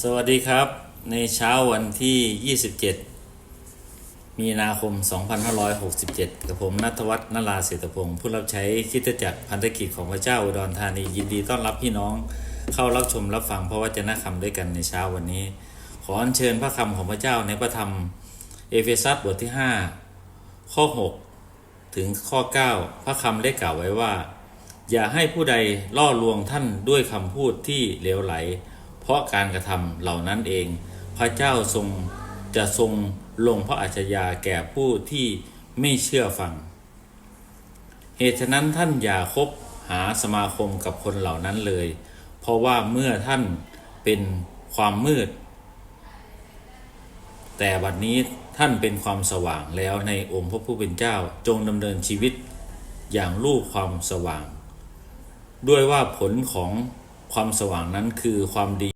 สวัสดีครับ ในเช้าวันที่ 27 มีนาคม 2567 กับผมนัทวัฒน์นราเศรษฐพงศ์ผู้รับใช้คิดจักรพันธกิจของพระเจ้าอุดรธานียินดีต้อนรับพี่น้องเข้ารับชมรับฟังพระวจนะคำด้วยกันในเช้าวันนี้ ขออัญเชิญพระคำของพระเจ้าในพระธรรม เอเฟซัสบทที่ 5 ข้อ 6 ถึงข้อ 9 พระคำได้กล่าวไว้ว่า อย่าให้ผู้ใดล่อลวงท่านด้วยคำพูดที่เลวไหล เพราะการกระทำเหล่านั้นเอง พระเจ้าทรงจะทรงลงพระอัจฉริยาแก่ผู้ที่ไม่เชื่อฟัง เหตุฉะนั้นท่านอย่าคบหาสมาคมกับคนเหล่านั้นเลย เพราะว่าเมื่อท่านเป็นความมืด แต่บัดนี้ท่านเป็นความสว่างแล้วในองค์พระผู้เป็นเจ้าจงดำเนินชีวิตอย่างรูปความสว่าง ด้วยว่าผลของความสว่างนั้นคือความดี